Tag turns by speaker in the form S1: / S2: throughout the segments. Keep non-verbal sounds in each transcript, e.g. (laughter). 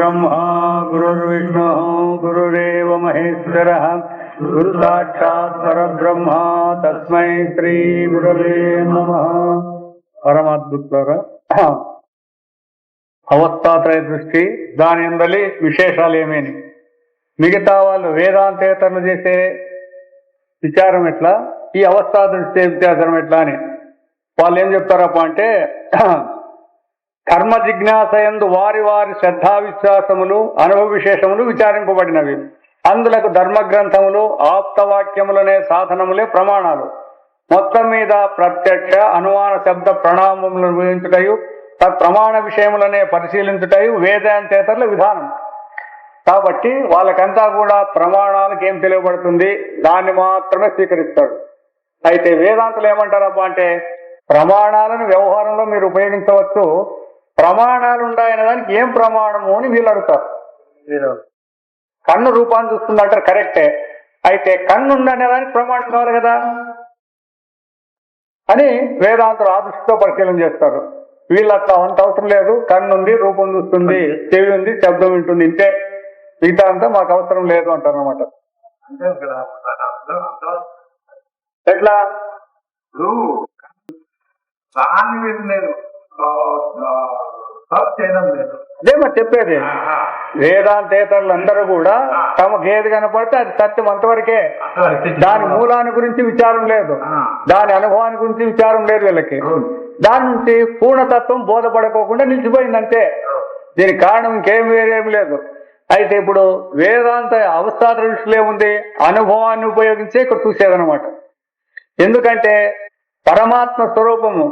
S1: బ్రహ్మా గురుర్విష్ణు గురురేవ మహేశ్వర గురు సాక్షాత్ పరబ్రహ్మ తస్మై శ్రీ గురవే నమ పరమాద్భుతారా అవస్థాత్రయ దృష్టి దాని అందలి విశేషాలు ఏమేని మిగతా వాళ్ళు వేదాంతేతరణ చేసే విచారం ఎట్లా? ఈ అవస్థా దృష్టి విచారం ఎట్లా అని. వాళ్ళు ఏం చెప్తారప్ప అంటే కర్మ జిజ్ఞాసయందు వారి వారి శ్రద్ధా విశ్వాసములు అనుభవ విశేషములు విచారింపబడినవి. అందులకు ధర్మగ్రంథములు ఆప్తవాక్యములనే సాధనములే ప్రమాణాలు. మొత్తం మీద ప్రత్యక్ష అనుమాన శబ్ద ప్రణామములను వివరించుటయు తత్ప్రమాణ విషయములనే పరిశీలించుటయు వేదాంతేతరుల విధానం. కాబట్టి వాళ్ళకంతా కూడా ప్రమాణాలకు ఏం తెలియబడుతుంది? దాన్ని మాత్రమే స్వీకరిస్తాడు. అయితే వేదాంతులు ఏమంటారబ్బా అంటే ప్రమాణాలను వ్యవహారంలో మీరు ఉపయోగించవచ్చు. ప్రమాణాలు ఉన్నాయన్న దానికి ఏం ప్రమాణము అని వీళ్ళు అడుగుతారు. కన్ను రూపాన్ని చూస్తుందంటారు కరెక్టే అయితే కన్ను ఉందనే దానికి ప్రమాణం కావాలి కదా. అని వేదాంతులు ఆదృష్టితో పరిశీలన చేస్తారు. వీళ్ళు అట్లా అంత అవసరం లేదు. కన్ను ఉంది రూపం చూస్తుంది చెవి ఉంది శబ్దం వింటుంది ఇంతే. మిగతా అంతా మాకు అవసరం లేదు అంటారు అనమాట
S2: అంతే కదా
S1: ఎట్లా
S2: దాని మీద నేను
S1: అదే మరి చెప్పేది. వేదాంతేతరులు అందరూ కూడా తమకు ఏది కనపడితే అది సత్యం అంతవరకే. దాని మూలాన్ని గురించి విచారం లేదు. దాని అనుభవాన్ని గురించి విచారం లేదు వీళ్ళకి. దాని నుంచి పూర్ణతత్వం బోధపడకోకుండా నిలిచిపోయిందంటే దీనికి కారణం ఇంకేం వేరేం లేదు. అయితే ఇప్పుడు వేదాంత అవస్థా దృష్టిలో ఏముంది అనుభవాన్ని ఉపయోగించే ఇక్కడ చూసేదనమాట ఎందుకంటే పరమాత్మ స్వరూపము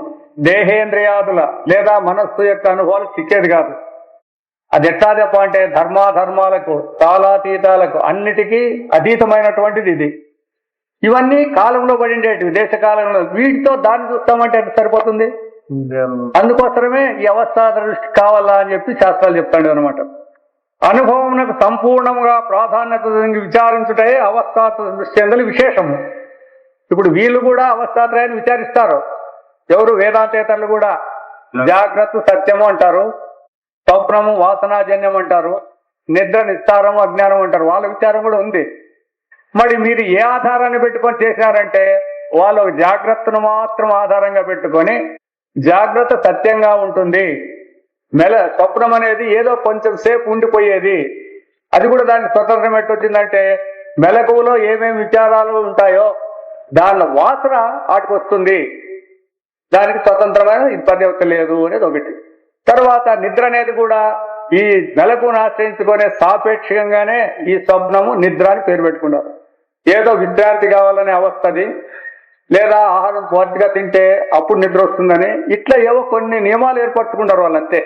S1: దేహేంద్రియాదుల లేదా మనస్సు యొక్క అనుభవాలు చిక్కేది కాదు. అది ఎట్లా చెప్ప అంటే ధర్మాధర్మాలకు కాలాతీతాలకు అన్నిటికీ అతీతమైనటువంటిది ఇది. ఇవన్నీ కాలంలో పడిండేటివి దేశ కాలంలో వీటితో దాన్ని చూస్తామంటే సరిపోతుంది? అందుకోసమే ఈ అవస్థా దృష్టి కావాలా అని చెప్పి శాస్త్రాలు చెప్తాడు అనమాట అనుభవమునకు సంపూర్ణంగా ప్రాధాన్యత విచారించుటే అవస్థాత దృష్టి అందరి విశేషము. ఇప్పుడు వీళ్ళు కూడా అవస్థాత్రయాన్ని విచారిస్తారు. ఎవరు వేదాంతేతరులు కూడా జాగ్రత్త సత్యము అంటారు స్వప్నము వాసనాజన్యం అంటారు నిద్ర నిస్తారము అజ్ఞానం అంటారు. వాళ్ళ విచారం కూడా ఉంది. మరి మీరు ఏ ఆధారాన్ని పెట్టుకొని చేశారంటే వాళ్ళు జాగ్రత్తను మాత్రం ఆధారంగా పెట్టుకొని జాగ్రత్త సత్యంగా ఉంటుంది. మెల స్వప్నం అనేది ఏదో కొంచెం సేపు ఉండిపోయేది. అది కూడా దానికి స్వతంత్రం ఎట్టొచ్చిందంటే మెలకువలో ఏమేమి విచారాలు ఉంటాయో దాని వాసన వాటికి వస్తుంది దానికి స్వతంత్రమైన ఇబ్బంది లేదు అనేది ఒకటి. తర్వాత నిద్ర అనేది కూడా ఈ మెలకును ఆశ్రయించుకునే సాపేక్షంగానే ఈ స్వప్నము నిద్ర అని పేరు పెట్టుకున్నారు. ఏదో విశ్రాంతి కావాలనే అవస్థది లేదా ఆహారం పూర్తిగా తింటే అప్పుడు నిద్ర వస్తుందని. ఇట్లా ఏవో కొన్ని నియమాలు ఏర్పరచుకుంటారు వాళ్ళు అంతే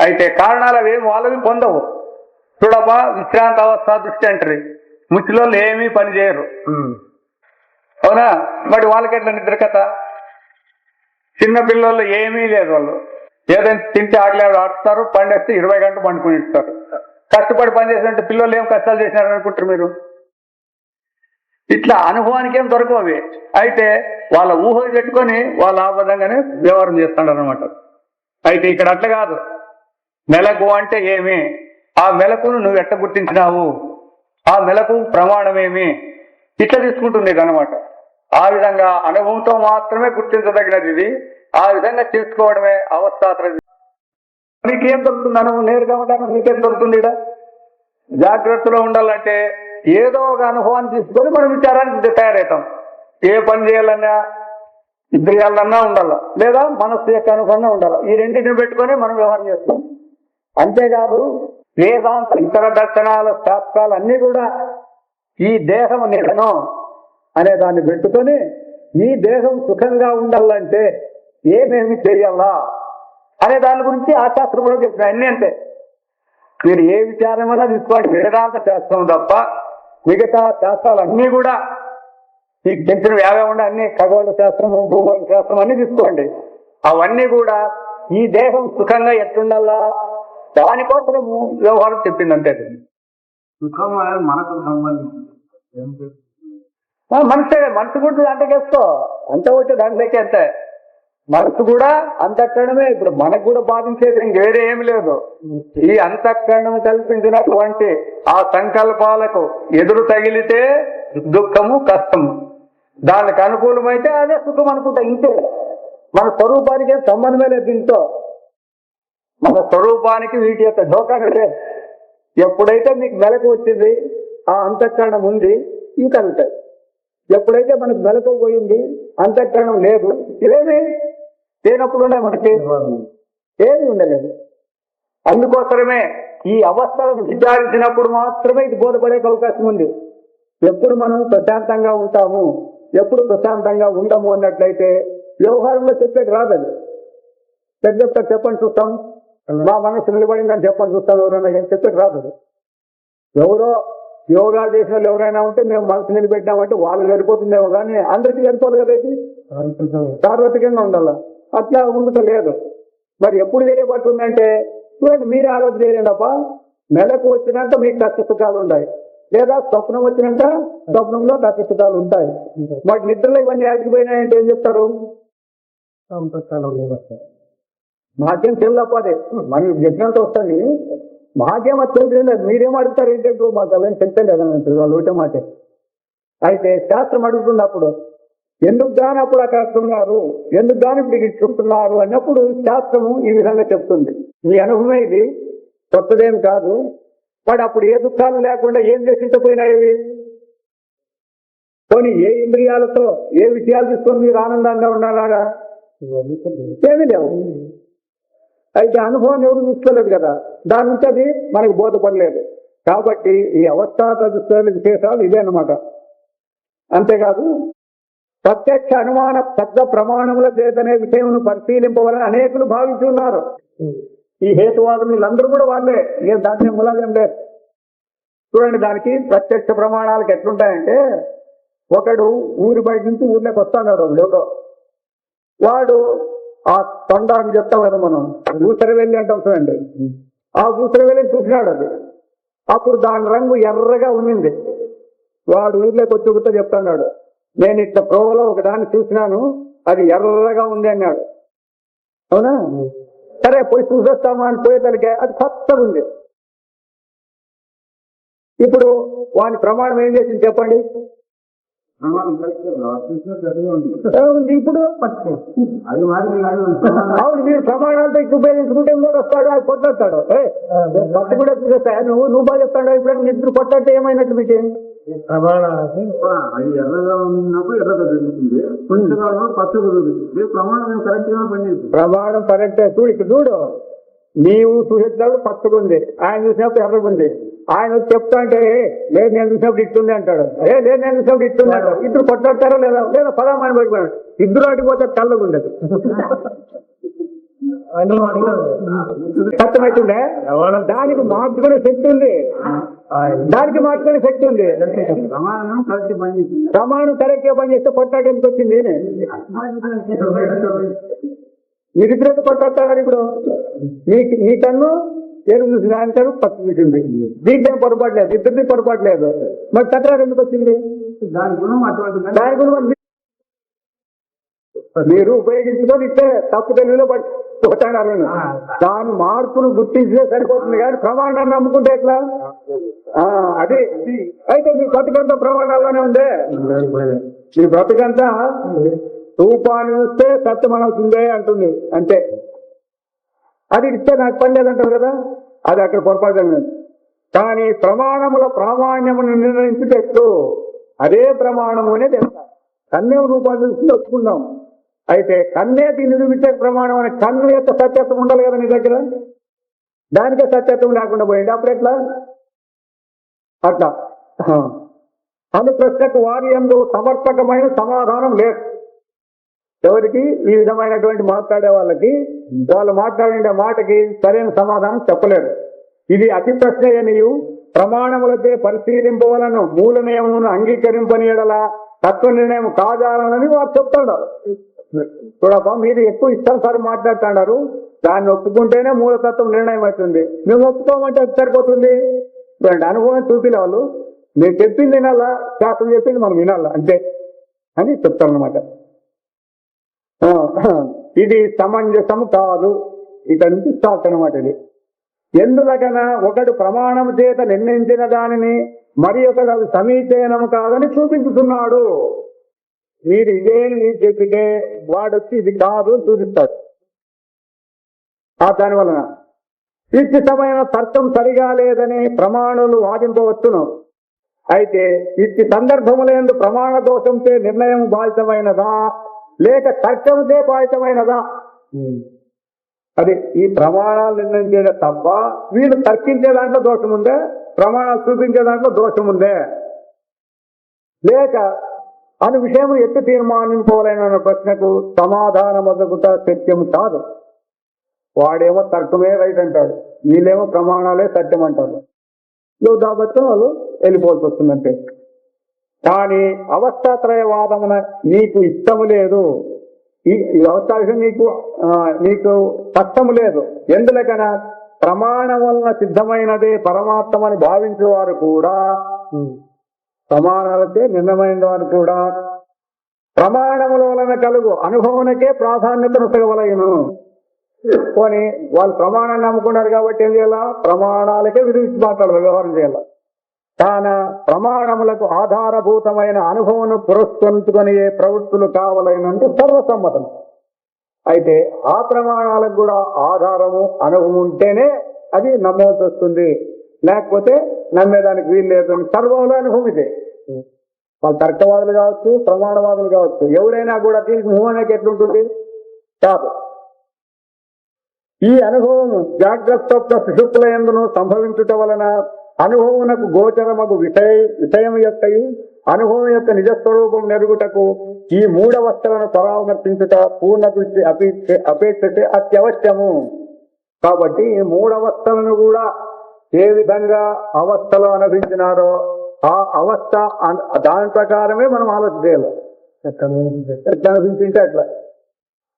S1: అయితే కారణాలు అవి వాళ్ళవి పొందవు. చూడబ్బా విశ్రాంతి అవస్థ దృష్టి అంటారు ముచ్చిలో ఏమీ పని చేయరు. అవునా? మరి వాళ్ళకి ఎట్లా నిద్ర కథ? చిన్న పిల్లలు ఏమీ లేదు వాళ్ళు. ఏదైనా తింటే ఆకలి ఆడుతారు పండేస్తే ఇరవై గంటలు పండుకుని ఇస్తారు. కష్టపడి పనిచేసినట్టు పిల్లలు ఏం కష్టాలు చేసినారు అనుకుంటారు మీరు? ఇట్లా అనుభవానికి ఏం దొరకవు అయితే వాళ్ళ ఊహ పెట్టుకొని వాళ్ళు ఆ విధంగానే వ్యవహారం చేస్తాడు అనమాట అయితే ఇక్కడ అట్లా కాదు. మెలకు అంటే ఏమి? ఆ మెలకును నువ్వు ఎట్ట గుర్తించినావు? ఆ మెలకు ప్రమాణమేమి ఇట్లా తీసుకుంటుంది అనమాట ఆ విధంగా అనుభవంతో మాత్రమే గుర్తించదగినది ఇది. ఆ విధంగా తెలుసుకోవడమే అవస్థాత్ర నీకేం దొరుకుతుంది అనుభవం? నేరుగా ఉండడానికి నీకేం దొరుకుతుంది జాగ్రత్తలో ఉండాలంటే ఏదో ఒక అనుభవాన్ని తీసుకొని మనం విచారానికి తయారవుతాం. ఏ పని చేయాలన్నా ఇంద్రియాలన్నా ఉండాల. లేదా మనస్సు యొక్క అనుభవంగా ఉండాలి. ఈ రెండింటిని పెట్టుకొని మనం వ్యవహారం చేస్తాం అంతేకాదు వేదాంత ఇతర దర్శనాల శాస్త్రాలు అన్ని కూడా ఈ దేహం నిధనం అనే దాన్ని పెట్టుకొని ఈ దేహం సుఖంగా ఉండాలంటే ఏమేమి చేయాలా అనే దాని గురించి ఆ శాస్త్రం కూడా చెప్పిన అన్ని అంతే మీరు ఏ విచారం వల్ల తీసుకోండి. వేదాంత శాస్త్రం తప్ప మిగతా శాస్త్రాలు అన్నీ కూడా మీకు తెలిసిన వ్యాయామం ఉండే అన్ని ఖగోళ శాస్త్రం భూగోళ శాస్త్రం అన్ని తీసుకోండి. అవన్నీ కూడా ఈ దేహం సుఖంగా ఎట్లుండాలా? దానికోసం వ్యవహారం చెప్పిందంటే
S2: సుఖం అనేది మనకు సంబంధించింది.
S1: మనసే మనసు గుడ్డు దాంట్లో అంత వచ్చే దాంట్లోకి అంతే. మనసు కూడా అంతఃకరణమే. ఇప్పుడు మనకు కూడా బాధించేది ఇంకేరే ఏమి లేదు. ఈ అంతఃకరణం కల్పించినటువంటి ఆ సంకల్పాలకు ఎదురు తగిలితే దుఃఖము కష్టము. దానికి అనుకూలమైతే అదే సుఖం అనుకుంటా ఇంతే. మన స్వరూపానికి ఏం సంబంధమే లేదు దీంతో. మన స్వరూపానికి వీటి యొక్క ఢోకా లేదు. ఎప్పుడైతే మీకు మెలకు వచ్చింది ఆ అంతఃకరణం ఉంది ఇవి కలుగుతాయి ఎప్పుడైతే మనకు మెలకు పోయింది అంతఃకరణం లేదు. ఇవేమి లేనప్పుడు మనకి? ఏమి ఉండలేదు. అందుకోసమే ఈ అవస్థలను విచారించినప్పుడు మాత్రమే ఇది బోధపడే అవకాశం ఉంది. ఎప్పుడు మనం ప్రశాంతంగా ఉంటాము ఎప్పుడు ప్రశాంతంగా ఉండము అన్నట్లయితే వ్యవహారంలో చెప్పేది రాదది పెద్ద చెప్తారు చెప్పండి చూస్తాం మా మనసు నిలబడిందని చెప్పండి చూస్తాం ఎవరైనా ఏం చెప్పేది రాదు. ఎవరో యోగా చేసిన వాళ్ళు ఎవరైనా ఉంటే మేము మనసు నిలబెట్టామంటే వాళ్ళు సరిపోతుందేమో కానీ అందరికీ సరిపోదు కదా ఇది? సార్వత్రికంగా ఉండాల? అట్లా ఉండలేదు మరి ఎప్పుడు తెలియబడుతుందంటే చూడండి మీరే ఆలోచన చేయండి అప్ప నెలకు వచ్చినాక మీకు కష్ట సుఖాలు ఉంటాయి. లేదా స్వప్నం వచ్చినాక స్వప్నంలో కష్ట సుఖాలు ఉంటాయి. మరి నిద్రలో ఇవన్నీ ఆగిపోయినాయంటే ఏం చెప్తారు? మాకేం తెలియకపోతే మనం యజ్ఞంతో వస్తుంది. మాకేం తెలియదు మీరేం అడుగుతారు ఏంటంటే మాకు అవన్నీ తెలియలేదు వాళ్ళు ఒకటే మాటే. అయితే శాస్త్రం అడుగుతున్నప్పుడు ఎందుకు దాని అప్పుడు అక్కడ వస్తున్నారు ఎందుకు దాని ఇప్పుడు చెప్తున్నారు అన్నప్పుడు శాస్త్రము ఈ విధంగా చెప్తుంది. మీ అనుభవమే ఇది కొత్తదేం కాదు. వాడు అప్పుడు ఏ దుఃఖాలు లేకుండా ఏం చేసించపోయినాయి పోనీ ఏ ఇంద్రియాలతో ఏ విషయాలు తీసుకొని మీరు ఆనందంగా ఉండాలా ఏమీ లేవు. అయితే అనుభవం ఎవరు తీసుకోలేదు కదా? దాని నుంచి అది మనకు బోధపడలేదు. కాబట్టి ఈ అవస్థాత విశేషాలు ఇదే అన్నమాట. అంతేకాదు ప్రత్యక్ష అనుమాన పెద్ద ప్రమాణముల చేతనే విషయమును పరిశీలింపవాలని అనేకులు భావిస్తున్నారు ఈ హేతువాదులు వీళ్ళందరూ కూడా వాళ్ళే. ఏం దాన్ని ములాగం లేదు. చూడండి దానికి ప్రత్యక్ష ప్రమాణాలకు ఎట్లుంటాయంటే ఒకడు ఊరి బయట నుంచి ఊర్లోకి వస్తాడు లోకం వాడు ఆ తొండ అని చెప్తాం కదా మనం. ఊసరి వెళ్ళి అంటాం చూడండి. ఆ ఊసరి వెళ్ళి చూసినాడు అది. అప్పుడు దాని రంగు ఎర్రగా ఉన్నింది. వాడు ఊర్లోకి వచ్చి ఒకతో చెప్తున్నాడు. నేను ఇట్లా ప్రోవలో ఒక దాన్ని చూసినాను అది ఎర్రగా ఉంది అన్నాడు. అవునా? సరే పోయి చూసొస్తామా అని పోయేతలకే అది కొత్తగా ఉంది. ఇప్పుడు వాని ప్రమాణం ఏం చేసింది చెప్పండి
S2: ప్రమాణం కరెక్ట్ ఉంది
S1: ఏముంది ఇప్పుడు అవును మీరు ప్రమాణాలతో ఇక్కడ ఉపయోగించుకుంటే ఇంకోటి వస్తాడు? అది కొట్టేస్తాడు పట్టు కూడా చూసేస్తా నువ్వు నువ్వు బాగా చెప్తాడు ఇప్పుడు నిద్ర కొట్టంటే ఏమైనట్టు మీకు?
S2: ప్రమాణానికి అది ఎర్రగా ఉన్నప్పుడు ఎర్రగా జరుగుతుంది కొంచెం పచ్చగా జరుగుతుంది ప్రమాణం కరెక్ట్గా పనిచేస్తుంది
S1: ప్రమాణం కరెక్టే చూడు ఇక్కడ చూడు. నీవు చూసేటప్పుడు పచ్చగా ఉంది ఆయన చూసినప్పుడు ఎర్రగా ఉంది ఆయన వచ్చి చెప్తా అంటే "ఏ, లేదు నేను చూసినప్పుడు ఇట్టుంది అంటాడు. ఏ లేదు నేను చూసినప్పుడు ఇట్టుంది అంటాడు. ఇద్దరు కొట్టాడతారా లేదా లేదా పదమాని పడిపోయాడు ఇద్దరు అడిగిపోతే తెల్లగా ఉండదు. కష్టమైతుందే దానికి మార్చుకునే శక్తి ఉంది. దానికి మార్చుకునే శక్తి ఉంది.
S2: ప్రమాణం కరెక్ట్ పనిచేస్తుంది
S1: ప్రమాణం కరెక్ట్గా పని చేస్తే కొట్టాడు ఎందుకు వచ్చింది మీరు ఇద్దరు కొట్టాడు ఇప్పుడు? నీ నీ కన్ను చూసి దాని కన్ను పచ్చి చూసింది దీంట్లో పొరపాటు లేదు ఇద్దరిది పొరపాటు లేదు. మరి తక్రారు ఎందుకు వచ్చింది?
S2: దాని గుణం అటువంటి
S1: దాని గురించి మరి ఉపయోగించుకొని ఇస్తే తప్పు తెలుగులో పట్టుకుంటారు దాని మార్పును గుర్తించే సరిపోతుంది కానీ ప్రమాణాన్ని నమ్ముకుంటే ఎట్లా? అది. అయితే మీ బతుకంతా ప్రమాణాల్లోనే ఉందే? మీ బ్రతుకంతా రూపాన్ని చూస్తే సత్యం అవుతుంది అంటుంది. అంతే. అది ఇస్తే నాకు పని లేదంటారు కదా? అది అక్కడ పొరపాటు కానీ ప్రమాణముల ప్రామాణ్యమును నిర్ణయించుటెట్లు అదే ప్రమాణము అనేది వెళ్తారు కన్నే రూపాన్ని చూసి ఒప్పుకుందాం. అయితే కన్నేటి నిరూపించే ప్రమాణం అనే కన్ను యొక్క సత్యత్వం ఉండాలి కదా నీ దగ్గర? దానికే సత్యత్వం లేకుండా పోయింది. అప్పుడు ఎట్లా? అట్లా. ఆ. ప్రశ్నకు వారి ఎందు సమర్పకమైన సమాధానం లేదు. ఎవరికి ఈ విధమైనటువంటి మాట్లాడే వాళ్ళకి వాళ్ళు మాట్లాడే మాటకి సరైన సమాధానం చెప్పలేరు ఇది అతి ప్రశ్న నీవు ప్రమాణములచే పరిశీలింపవలను మూల నియమమును అంగీకరింపని ఎడలా తత్వ నిర్ణయం కాదాలని వారు చెప్తాడు. చూడప్ప మీరు ఎక్కువ ఇష్టానుసారి మాట్లాడుతున్నారు దాన్ని ఒప్పుకుంటేనే మూలతత్వం నిర్ణయం అవుతుంది. మేము ఒప్పుకోమంటే అది సరిపోతుంది. అనుభవం చూపిన వాళ్ళు మీరు చెప్పింది వినాలా శాస్త్రం చెప్పింది మనం వినాలా అంతే అని చెప్తారనమాట ఇది సమంజసము కాదు ఇక నుంచి స్టార్ట్ అనమాట ఇది ఎందులకన ఒకడు ప్రమాణం చేత నిర్ణయించిన దానిని మరి ఒకడు అది సమీచీనము కాదని చూపించుతున్నాడు. మీరు ఇదేమి మీరు చెప్పితే వాడొచ్చి ఇది కాదు అని చూపిస్తాడు. ఆ దాని వలన ఇచ్చితమైన తర్కం సరిగా లేదని ప్రమాణులు వాదింపవచ్చును. అయితే ఇచ్చి సందర్భములందు ప్రమాణ దోషంతో నిర్ణయం బాధితమైనదా లేక తర్కంచే బాధితమైనదా అది ఈ ప్రమాణాలు నిర్ణయించేదే తప్ప వీళ్ళు తర్కించే దాంట్లో దోషం ఉందే ప్రమాణాలు చూపించే దాంట్లో దోషం ఉందే లేక అను విషయం ఎత్తి తీర్మానింపవలైన ప్రశ్నకు సమాధానం వదకుట సత్యం కాదు. వాడేమో తర్కమే రైట్ అంటాడు. వీళ్ళేమో ప్రమాణాలే సత్యం అంటారు నువ్వు కాబట్టి వాళ్ళు వెళ్ళిపోవాల్సి వస్తుందంటే. కానీ అవస్థాత్రయవాదమున నీకు ఇష్టము లేదు. ఈ అవస్థ విషయం నీకు నీకు కష్టము లేదు. ఎందులకనా ప్రమాణం వలన సిద్ధమైనదే పరమాత్మని భావించేవారు కూడా ప్రమాణాలకే నిన్నమైన వారు కూడా ప్రమాణముల వలన కలుగు అనుభవనకే ప్రాధాన్యతను తగవలయను పోనీ వాళ్ళు ప్రమాణాన్ని నమ్ముకున్నారు కాబట్టి ఏం చేయాలా? ప్రమాణాలకే విధించి మాట్లాడాలి వ్యవహారం చేయాలి? తన ప్రమాణములకు ఆధారభూతమైన అనుభవం పురస్కరించుకొని ఏ ప్రవృత్తులు కావాలనంటూ సర్వసమ్మతం. అయితే ఆ ప్రమాణాలకు కూడా ఆధారము అనుభవం ఉంటేనే అది నమ్మవలసి వస్తుంది. లేకపోతే నమ్మేదానికి వీలు లేదు సర్వంలో అనుభవం ఇదే. వాళ్ళు తర్కవాదులు కావచ్చు ప్రమాణవాదులు కావచ్చు ఎవరైనా కూడా దీనికి మూహనకి ఎట్లుంటుంది? కాదు. ఈ అనుభవం జాగ్రత్త స్వప్న సుషుప్తుల ఎందును సంభవించుట వలన అనుభవమునకు గోచరమగు విషయ విషయం యొక్క అనుభవం యొక్క నిజస్వరూపం నెరుగుటకు ఈ మూడవస్థలను పరామర్శించుట పూర్ణ దృష్టి అపేక్ష అపేక్షతే అత్యవశ్యము. కాబట్టి ఈ మూడవస్థలను కూడా ఏ విధంగా అవస్థలో అనుభవించినారో ఆ అవస్థ అన్- దాని ప్రకారమే మనం ఆలోచన చేయాలి. ఎట్లా అనిపించింటే అట్లా.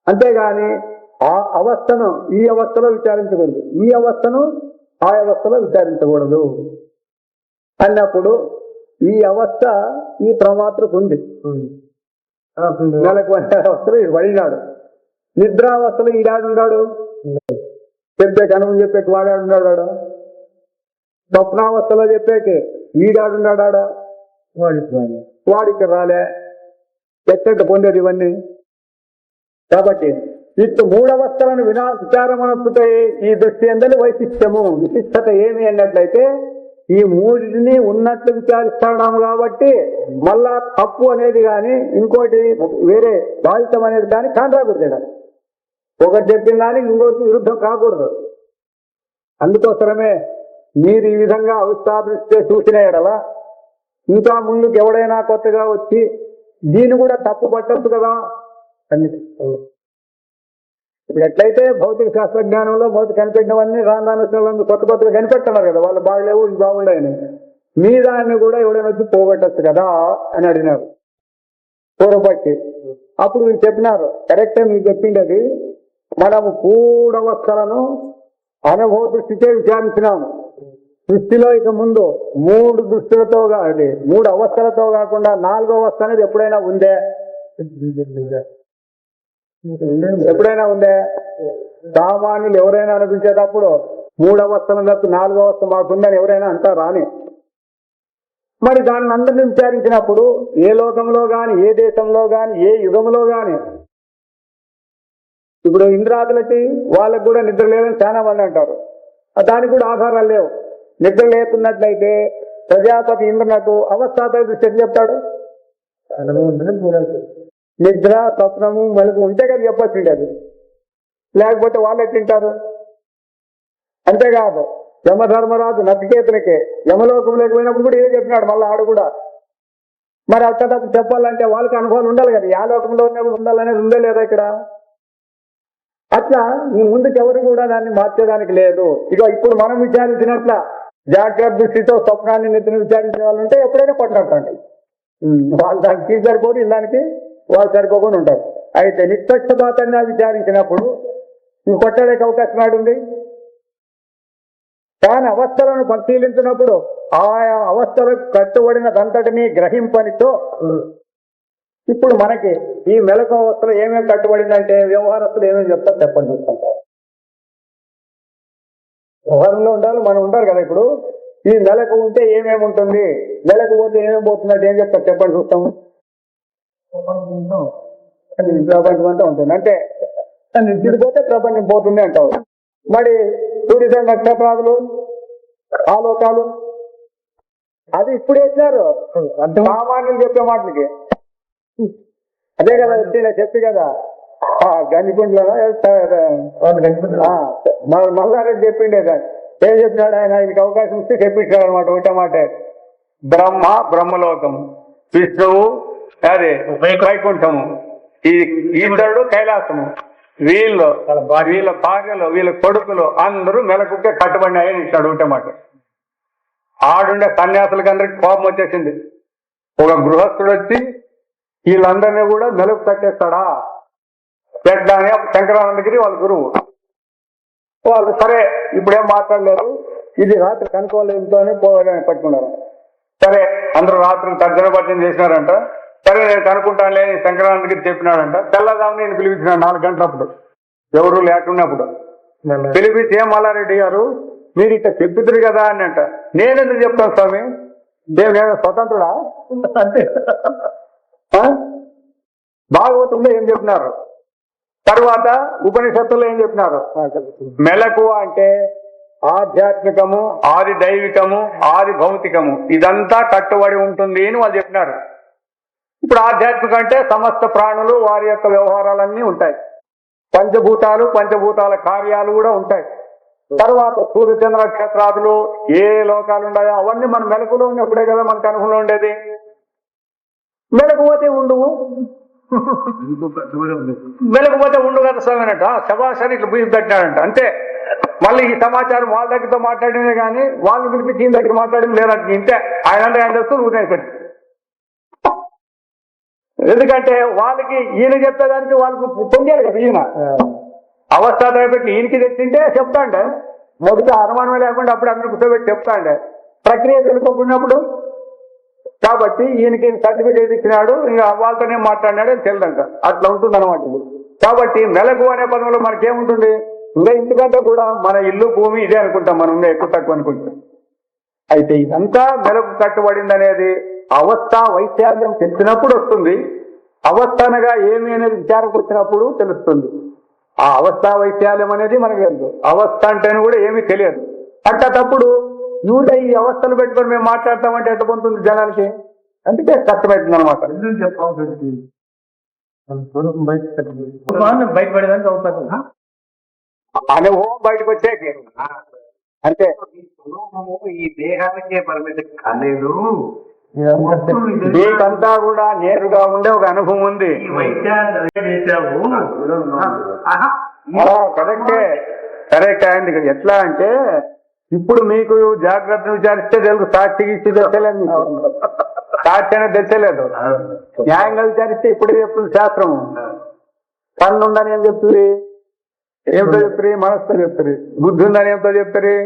S1: అంతేగాని ఆ అవస్థను ఈ అవస్థలో విచారించకూడదు. ఈ అవస్థను ఆ అవస్థలో విచారించకూడదు. అన్నప్పుడు ఈ అవస్థ ఈ ప్రమాత్రకు ఉంది. నెలకు వంద అవస్థలు ఈడు పడినాడు నిద్రావస్థలో ఈడాడున్నాడు చెప్పే కనుమ చెప్పేకి వాడాడున్నాడు. స్వప్నావస్థలో చెప్పేకి ఈడాడున్నాడా వాడికి రాలే. ఎచ్చట పొందేది ఇవన్నీ? కాబట్టి ఇటు మూడవస్థలను వినా విచారమనొప్పుతే ఈ దృష్టి అందరి వైశిష్ట్యము? విశిష్టత ఏమి అన్నట్లయితే ఈ మూడిని ఉన్నట్లు విచారిస్తున్నాము కాబట్టి మళ్ళా తప్పు అనేది కానీ ఇంకోటి వేరే బాధితం అనేది కానీ కాంట్రాకూడదు ఒకటి చెప్పిన దానికి ఇంకోటి విరుద్ధం కాకూడదు. అందుకోసమే మీరు ఈ విధంగా అవస్థాదృష్టే చూసిన ఎడల ఇంకా ముందుకు ఎవడైనా కొత్తగా వచ్చి దీన్ని కూడా తప్పు పట్టద్దు కదా? అని ఇప్పుడు ఎట్లయితే భౌతిక శాస్త్రజ్ఞానంలో భౌతిక కనిపెట్టినవన్నీ రాను కొత్త కొత్తగా కనిపెట్టన్నారు కదా వాళ్ళు బాగలేవు ఇవి బాగుండేని మీ దాన్ని కూడా ఎవడైనా వచ్చి పోగొట్టచ్చు కదా అని అడిగినారు. పూర్వపట్టి అప్పుడు వీళ్ళు చెప్పినారు కరెక్టే మీకు చెప్పిండేది మనము పూడవస్థలను అనుభవ దృష్టితో విచారించినాము. సృష్టిలో ఇక ముందు మూడు దృష్టిలతో మూడు అవస్థలతో కాకుండా నాలుగో అవస్థ అనేది ఎప్పుడైనా ఉందే? (laughs) ఎప్పుడైనా ఉందే సామాన్యులు ఎవరైనా అనిపించేటప్పుడు మూడు అవస్థలు తప్ప నాలుగో అవస్థ మాకుందని ఎవరైనా అంటారా అని మరి దాన్ని అందరిని విచారించినప్పుడు ఏ లోకంలో గాని ఏ దేశంలో గాని ఏ యుగంలో గాని ఇప్పుడు ఇంద్రాదులకి వాళ్ళకు కూడా నిద్ర లేదని చాలా మంది అంటారు. దానికి కూడా ఆధారాలు లేవు. నిద్ర లేకున్నట్లయితే ప్రజాపతి ఇంద్రునకు అవస్థాపై దృష్టి చెప్తాడు? నిద్ర స్వప్నము మనకు ఉంటే కదా చెప్పొచ్చుండే అది లేకపోతే వాళ్ళు తింటారు. అంతేకాదు యమధర్మరాజు నచికేతునికి యమలోకంలోకి పోయినప్పుడు కూడా ఏం చెప్పినాడు మళ్ళీ ఆడు కూడా? మరి అట్టటప్పుడు చెప్పాలంటే వాళ్ళకి అనుభవం ఉండాలి కదా యా లోకంలో ఉండాలనేది ఉందే లేదా ఇక్కడ? అట్లా ఈ ముందుకు ఎవరు కూడా దాన్ని మార్చేదానికి లేదు. ఇక ఇప్పుడు మనం విచారించినట్ల జాగ్రత్త దృష్టితో స్వప్నాన్ని నిద్ర విచారించిన వాళ్ళు ఉంటే ఎప్పుడైనా కొట్టినట్టండి వాళ్ళు దానికి సరిపోరు ఇలానికి వాళ్ళు సరిపోకుండా ఉంటారు. అయితే నిష్పక్షపాతంగా విచారించినప్పుడు నువ్వు కొట్టడానికి అవకాశం నాడుంది తాను అవస్థలను పరిశీలించినప్పుడు ఆయా అవస్థలకు కట్టుబడినదంతటినీ గ్రహింపనితో ఇప్పుడు మనకి ఈ మెలకు అవస్థలు ఏమేమి కట్టుబడిందంటే వ్యవహారస్తులు ఏమేమి చెప్తారు చెప్పండి చూసుకుంటారు. వ్యవహారంలో ఉండాలి మనం ఉంటారు కదా ఇప్పుడు. ఈ నెలకు ఉంటే ఏమేమి ఉంటుంది నెలకు పోతే ఏమేమి పోతుందంటే ఏం చెప్తారు చెప్పండి చూస్తాము. ప్రపంచం అంతా ఉంటుంది. అంటే పోతే ప్రపంచం పోతుంది అంటావు. మరి సూర్య నక్షత్రాలు ఆలోకాలు అది ఇప్పుడు వేసినారు సామాన్యులు చెప్పే మాటలకి. అదే కదా వచ్చింది చెప్పి కదా. గంజికుంట్లో మల్లారెడ్డి చెప్పిండే సార్. ఏం చెప్పినాడు ఆయన? ఆయనకి అవకాశం ఇస్తే చెప్పించాడు అనమాట ఒకటే మాట. బ్రహ్మ బ్రహ్మలోకం. విష్ణువు అదే వైకుంఠము. ఈ ఈశ్వరుడు కైలాసము. వీళ్ళు వీళ్ళ భార్యలు వీళ్ళ కొడుకులు అందరూ మెలకుకే కట్టుబడినాయని ఇచ్చాడు ఒకటే మాట. ఆడుండే సన్యాసులకి అందరికి కోపం వచ్చేసింది. ఒక గృహస్థుడు వచ్చి వీళ్ళందరినీ కూడా మెలుగు కట్టేస్తాడా? పెద్ద అని శంకరానందగిరి వాళ్ళ గురువు. వాళ్ళు సరే ఇప్పుడేం మాట్లాడలేరు ఇది రాత్రి కనుక్కోలేదు అని పోవాలని పట్టుకున్నారు. సరే అందరూ రాత్రి తర్జన భర్జన చేసినారంట. సరే నేను కనుక్కుంటానులే శంకరానందగిరి చెప్పినాడంట. తెల్లదాము నేను పిలిపించినాడు నాలుగు గంటలప్పుడు ఎవరు లేకున్నప్పుడు. పిలిపించి ఏం మల్లారెడ్డి గారు? మీరు ఇట్లా చెప్పిద్దరు కదా అని అంట నేనెందుకు చెప్తాను స్వామి? దేవు నేను స్వతంత్రుడా? అంతే ఆ? భాగవతంలో ఏం చెప్పినారు? తర్వాత ఉపనిషత్తుల్లో ఏం చెప్పినారు? మెలకు అంటే ఆధ్యాత్మికము ఆది దైవికము ఆది భౌతికము. ఇదంతా కట్టుబడి ఉంటుంది అని వాళ్ళు చెప్పినారు. ఇప్పుడు ఆధ్యాత్మిక అంటే సమస్త ప్రాణులు వారి యొక్క వ్యవహారాలన్నీ ఉంటాయి. పంచభూతాలు పంచభూతాల కార్యాలు కూడా ఉంటాయి. తర్వాత సూర్యచంద్ర నక్షత్రాదులు ఏ లోకాలు ఉన్నాయో అవన్నీ మన మెలకులో ఉన్నప్పుడే కదా మనకు అనుభవంలో ఉండేది. మెలకపోతే ఉండవు. మెలకపోతే ఉండు కదా స్వామి అన్నట్టు. శభాష్ ఇట్లా అంతే. మళ్ళీ ఈ సమాచారం వాళ్ళ దగ్గరతో మాట్లాడినే కానీ వాళ్ళు పిలిపించి దగ్గర మాట్లాడింది లేదంటే. ఇంతే. ఆయన అంటే ఆయన చెప్తూ ఎందుకంటే వాళ్ళకి ఈయన చెప్పేదానికి వాళ్ళకు పొందాలి కదా ఈయన. అవస్థ పెట్టి ఈయనకి తెచ్చింటే చెప్తాండే. మొదట అనుమానమే లేకుండా అప్పుడు అందరూ కూర్చోబెట్టి చెప్తాండే. ప్రక్రియ తెలుసుకోకున్నప్పుడు కాబట్టి ఈయనకి సర్టిఫికేట్ ఇచ్చినాడు ఇంకా వాళ్ళతోనే మాట్లాడినాడు అని తెలియదంట. అట్లా ఉంటుంది అనమాట. కాబట్టి మెలకు అనే పదంలో మనకేముంటుంది? ఇంకా ఇంటికంటే కూడా మన ఇల్లు భూమి ఇదే అనుకుంటాం మనం ఇంకా ఎక్కువ తక్కువ అనుకుంటాం. అయితే ఇదంతా మెలకు కట్టుబడింది అనేది అవస్థ వైశాల్యం తెలిసినప్పుడు వస్తుంది. అవస్థ అనగా ఏమి అనేది విచారకు వచ్చినప్పుడు తెలుస్తుంది. ఆ అవస్థ వైశాల్యం అనేది మనకు తెలుసు. అవస్థ అంటేనే కూడా ఏమీ తెలియదు. అట్టేటప్పుడు యూద ఈ అవస్థలు పెట్టుకొని మేము మాట్లాడతామంటే ఎట్ట పొందుతుంది జనానికి? అందుకే కష్టమవుతుంది అనమాట
S2: బయటపడేదానికి అవకాశం
S1: అనుభవం బయటకు వచ్చేకి అంటే
S3: ఈ దేహానికే పరిమితం కాలేదు.
S1: నీకంతా కూడా నేరుగా ఉండే ఒక అనుభవం ఉంది. కరెక్టే. కరెక్ట్. అయింది ఎట్లా అంటే ఇప్పుడు మీకు జాగ్రత్త విచారిస్తే తెలుగు సాక్షికి ఇచ్చి తెచ్చలేదు. సాక్షి అనేది తెచ్చలేదు న్యాయంగా విచారిస్తే ఇప్పుడే చెప్తుంది శాస్త్రం కన్ను ఉందని ఏం చెప్తుంది? ఏమిటో చెప్తుంది? మనసుతో చెప్తుంది. బుద్ధి ఉందని ఏమిటో చెప్తుంది?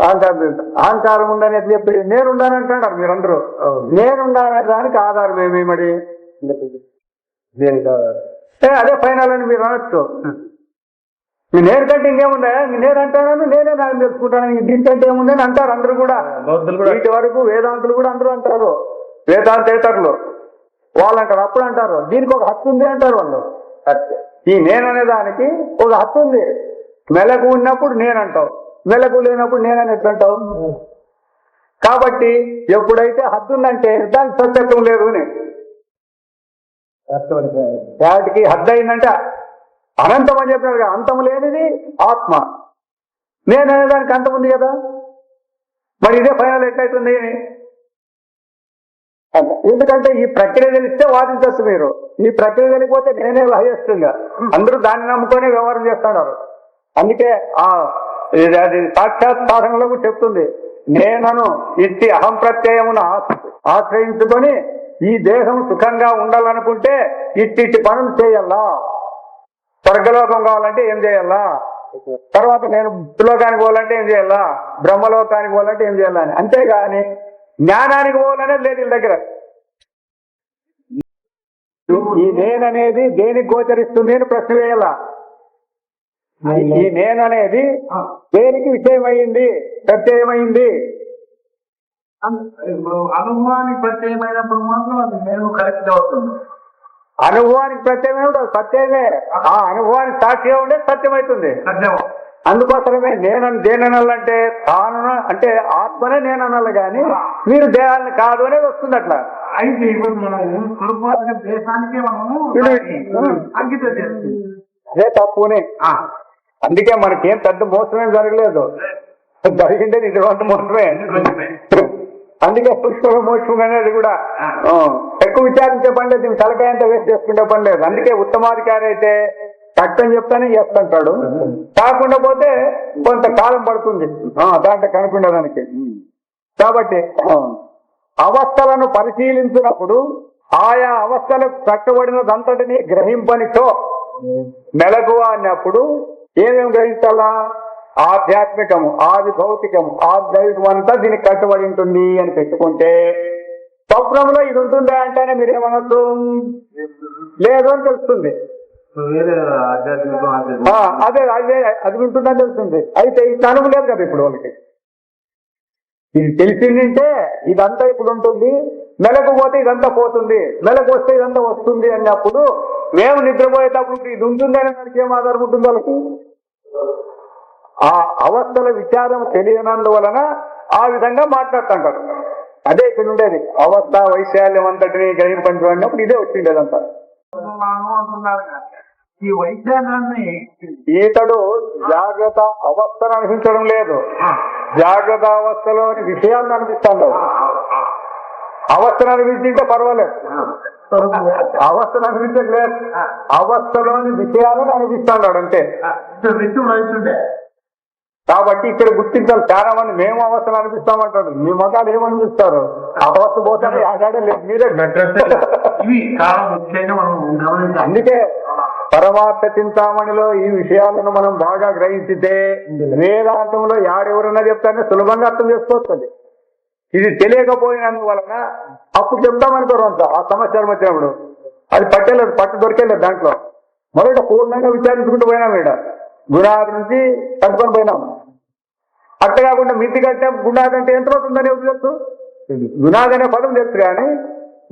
S1: అహంకారం. అహంకారం ఉందని ఎట్లా చెప్తుంది నేను ఉండాలని అంటున్నారు మీరందరూ నేనుండాలనే దానికి ఆధారం ఏమి మరి? అదే ఫైనల్ అని మీరు అనొచ్చు. మీ నేను కంటే ఇంకేముందా? మీ నేను అంటాను నేనే నాకు తెలుసుకుంటాను. దీనికంటే ఏముంది అని అంటారు అందరూ కూడా.
S2: బౌద్ధులు కూడా.
S1: వీటి వరకు వేదాంతులు కూడా అందరూ అంటారు. వేదాంతేతరులు. వాళ్ళు అంటారు. అప్పుడు అంటారు. దీనికి ఒక హక్కు ఉంది అంటారు వాళ్ళు. ఈ నేను అనే దానికి ఒక హక్కు ఉంది. మెలకు ఉన్నప్పుడు నేను అంటావు మెలకు లేనప్పుడు నేనని ఎట్లా అంటావు కాబట్టి ఎప్పుడైతే హద్దు ఉందంటే దానికి సత్యత్వం లేదు వాటికి హద్దు అయిందంటే అనంతం అని చెప్పినారు కదా అంతం లేనిది ఆత్మ. నేను అనేదానికి అంతం ఉంది కదా. మరి ఇదే ఫైనల్ ఎట్లయితుంది. ఎందుకంటే ఈ ప్రక్రియ తెలిస్తే వాదించచ్చు మీరు. ఈ ప్రక్రియ తెలియకపోతే నేనే హైయెస్ట్గా అందరూ దాన్ని నమ్ముకొని వ్యవహారం చేస్తున్నారు. అందుకే ఆ అది సాక్షాత్ పాఠంలో చెప్తుంది. నేనను ఇట్టి అహం ప్రత్యయమును ఆశ్రయించుకొని ఈ దేహం సుఖంగా ఉండాలనుకుంటే ఇట్టి ఇట్టి పనులు చేయాలా? స్వర్గలోకం కావాలంటే ఏం చేయాలా? తర్వాత నేను లోకానికి పోవాలంటే ఏం చేయాలా? బ్రహ్మలోకానికి పోవాలంటే ఏం చేయాలని అంతేగాని జ్ఞానానికి పోవాలనేది లేదు వీళ్ళ దగ్గర. ఈ నేననేది దేనికి గోచరిస్తుంది అని ప్రశ్న వేయాలా? ఈ నేననేది దేనికి విషయమైంది? ప్రత్యయమైంది
S2: అనుభవానికి ప్రత్యేకమైనప్పుడు మాత్రం అది నేను కరెక్ట్ అవుతుంది
S1: అనుభవానికి ప్రత్యయం ఏమిటో సత్యమే. ఆ అనుభవానికి సాక్షిగా ఉండే సత్యమవుతుంది
S2: సత్యం
S1: అందుకోసమే నేను దేననాలంటే తాను అంటే ఆత్మనే నేననాలి కానీ మీరు దేహాన్ని కాదు అనేది వస్తుంది అట్లా.
S2: అయితే ఇప్పుడు మనం కుటుంబాల దేశానికే మనము అంకితం చేస్తుంది
S1: అదే తప్పునే. అందుకే మనకేం పెద్ద మోసమేం జరగలేదు. జరిగిందే నిజవంత మోసమే. అందుకే పుష్ప మోక్షం అనేది కూడా ఎక్కువ విచారించే పని లేదు. తలకాయ అంతా వేస్ట్ చేసుకునే పని లేదు. అందుకే ఉత్తమాధికారి అయితే చట్టం చెప్తానే చేస్తుంటాడు. కాకుండా పోతే కొంతకాలం పడుతుంది. దాంట్లో కనుక్కునేదానికి కాబట్టి ఆ, అవస్థలను పరిశీలించినప్పుడు ఆయా అవస్థలకు కట్టబడినదంతటిని గ్రహింపనితో మెలకువ అన్నప్పుడు ఏమేమి గ్రహించాలా? ఆధ్యాత్మికము ఆది భౌతికము ఆధ్యాత్మికం అంతా దీనికి కట్టుబడి ఉంటుంది అని పెట్టుకుంటే స్వప్నంలో ఇది ఉంటుందా అంటేనే మీరేమనొచ్చు లేదు అని తెలుస్తుంది. అదే అదే అది ఉంటుందని తెలుస్తుంది. అయితే ఈ అనుభవం లేదు కదా ఇప్పుడు వాళ్ళకి. ఇది తెలిసిందంటే ఇదంతా ఇప్పుడు ఉంటుంది మెలకు పోతే ఇదంతా పోతుంది మెలకు వస్తే ఇదంతా వస్తుంది అన్నప్పుడు మేము నిద్రపోయేటప్పుడు ఇది ఉంటుంది అనే దానికి ఏం ఆధారం ఉంటుంది వాళ్ళకి? ఆ అవస్థల విచారం తెలియనందువలన ఆ విధంగా మాట్లాడుతుంటారు. అదే ఇక్కడ ఉండేది. అవస్థ వైశాల్యం అంతటిని గ్రహింపంచు అన్నప్పుడు ఇదే వచ్చిండేదంతా.
S2: ఈ వైద్యాన్ని
S1: ఈతడు జాగ్రత్త అవస్థను అనిపించడం లేదు. జాగ్రత్త అవస్థలోని విషయాలను అనిపిస్తాడు అవస్థను అనిపించింటే పర్వాలేదు. అవస్థను అనిపించట్లేదు. అవస్థలోని విషయాలను అనిపిస్తాడు
S2: రైతుండే
S1: కాబట్టి ఇక్కడ గుర్తించాలి. చాలా మంది మేము అవస్థను అనిపిస్తామంటాడు మీ మగాలు ఏమనిపిస్తారు అవస్థ పోతానే ఆడాడే లేదు. మీరే అందుకే పరమాత్మ చింతామణిలో ఈ విషయాలను మనం బాగా గ్రహించితే వేదాంతంలో యాడెవరన్నా చెప్తానే సులభంగా అర్థం చేసుకోవచ్చు. ఇది తెలియకపోయినందువలన అప్పుడు చెప్తామనుకోరు అంత ఆ సంవత్సరం వచ్చినప్పుడు అది పట్టేలేదు. పట్టు దొరికేలేదు దాంట్లో. మొదట పూర్ణంగా విచారించుకుంటూ పోయినాం ఈడ గుణాది నుంచి కట్టుకొని పోయినాం. అట్ట కాకుండా మితి కంటే గుణాది అంటే ఎంత అవుతుందని ఎవరు తెలుసు గుణాది అనే పదం తెలుసు కానీ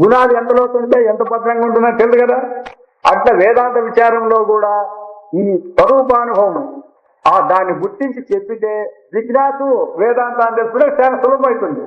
S1: గుణాది ఎంత లోతుంటే ఎంత భద్రంగా ఉంటుందో తెలుసు కదా? అట్లా వేదాంత విచారంలో కూడా ఈ స్వరూపానుభవం ఆ దాన్ని గుర్తించి చెప్పితే జిజ్ఞాసు వేదాంతాన్ని తెలుసుకుంటే చాలా సులభమవుతుంది